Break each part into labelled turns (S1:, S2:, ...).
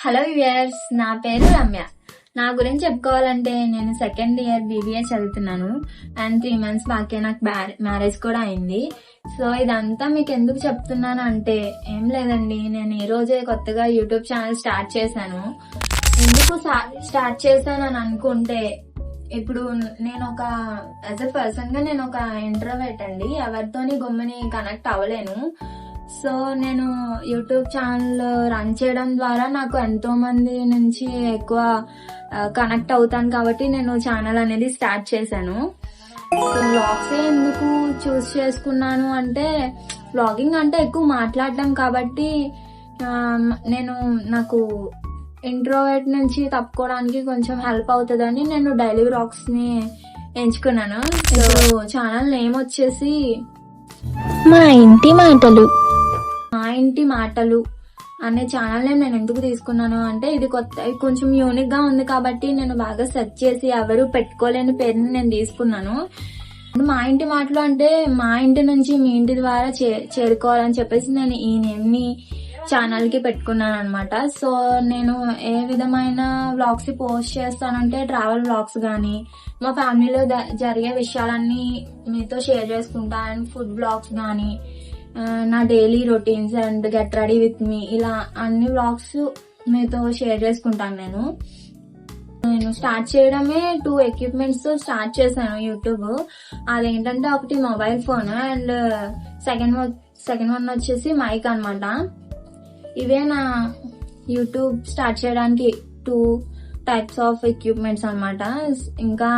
S1: Hello viewers నా పేరు రమ్య. నా గురించి చెప్పుకోవాలంటే నేను సెకండ్ ఇయర్ బీబీఏ చదువుతున్నాను. అండ్ త్రీ మంత్స్ బాకే నాకు మ్యారేజ్ కూడా అయింది. సో ఇదంతా మీకు ఎందుకు చెప్తున్నాను అంటే ఏం లేదండి. నేను ఈ రోజే కొత్తగా యూట్యూబ్ ఛానల్ స్టార్ట్ చేశాను. ఎందుకు స్టార్ట్ చేశాను అని అనుకుంటే ఇప్పుడు నేను ఒక యాజ్ ఎ పర్సన్గా నేను ఒక ఇంటర్వ్యూట్ అండి. ఎవరితోని గమ్ముని కనెక్ట్ అవ్వలేను. సో నేను యూట్యూబ్ ఛానల్ రన్ చేయడం ద్వారా నాకు ఎంతో మంది నుంచి ఎక్కువ కనెక్ట్ అవుతాను కాబట్టి నేను ఛానల్ అనేది స్టార్ట్ చేశాను. సో వ్లాగ్స్ ఎందుకు చూస్ చేసుకున్నాను అంటే వ్లాగింగ్ అంటే ఎక్కువ మాట్లాడడం కాబట్టి నేను నాకు ఇంట్రోవేట్ నుంచి తప్పుకోవడానికి కొంచెం హెల్ప్ అవుతుందని నేను డైలీ వ్లాగ్స్ని ఎంచుకున్నాను. ఇప్పుడు ఛానల్ నేమ్ వచ్చేసి
S2: మా ఇంటి మాటలు.
S1: ఇంటి మాటలు అనే ఛానల్ నేను ఎందుకు తీసుకున్నాను అంటే ఇది కొత్త కొంచెం యూనిక్గా ఉంది కాబట్టి నేను బాగా సెర్చ్ చేసి ఎవరు పెట్టుకోలేని పేరుని నేను తీసుకున్నాను. మా ఇంటి మాటలు అంటే మా ఇంటి నుంచి మీ ఇంటి ద్వారా చే- చేరుకోవాలని చెప్పేసి నేను ఈ నేమ్ని ఛానల్కి పెట్టుకున్నాను అనమాట సో నేను ఏ విధమైన వ్లాగ్స్ పోస్ట్ చేస్తానంటే ట్రావెల్ వ్లాగ్స్ కానీ మా ఫ్యామిలీలో జరిగే విషయాలన్నీ మీతో షేర్ చేసుకుంటా అండ్ ఫుడ్ బ్లాగ్స్ కానీ నా daily routines and get ready with me ఇలా అన్ని వ్లాగ్స్ మీతో షేర్ చేసుకుంటాను నేను. నేను స్టార్ట్ చేయడమే టూ ఎక్విప్మెంట్స్తో స్టార్ట్ చేశాను యూట్యూబ్ అదేంటంటే ఒకటి mobile phone and second second one వచ్చేసి మైక్ అనమాట ఇవే నా యూట్యూబ్ స్టార్ట్ చేయడానికి టూ టైప్స్ ఆఫ్ ఎక్విప్మెంట్స్ అనమాట ఇంకా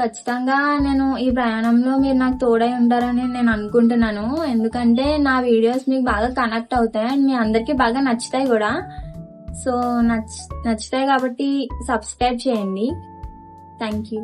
S1: ఖచ్చితంగా నేను ఈ ప్రయాణంలో మీరు నాకు తోడై ఉంటారని నేను అనుకుంటున్నాను. ఎందుకంటే నా వీడియోస్ మీకు బాగా కనెక్ట్ అవుతాయి అండ్ మీ అందరికీ బాగా నచ్చుతాయి కూడా. సో నచ్ నచ్చుతాయి కాబట్టి సబ్స్క్రైబ్ చేయండి. Thank you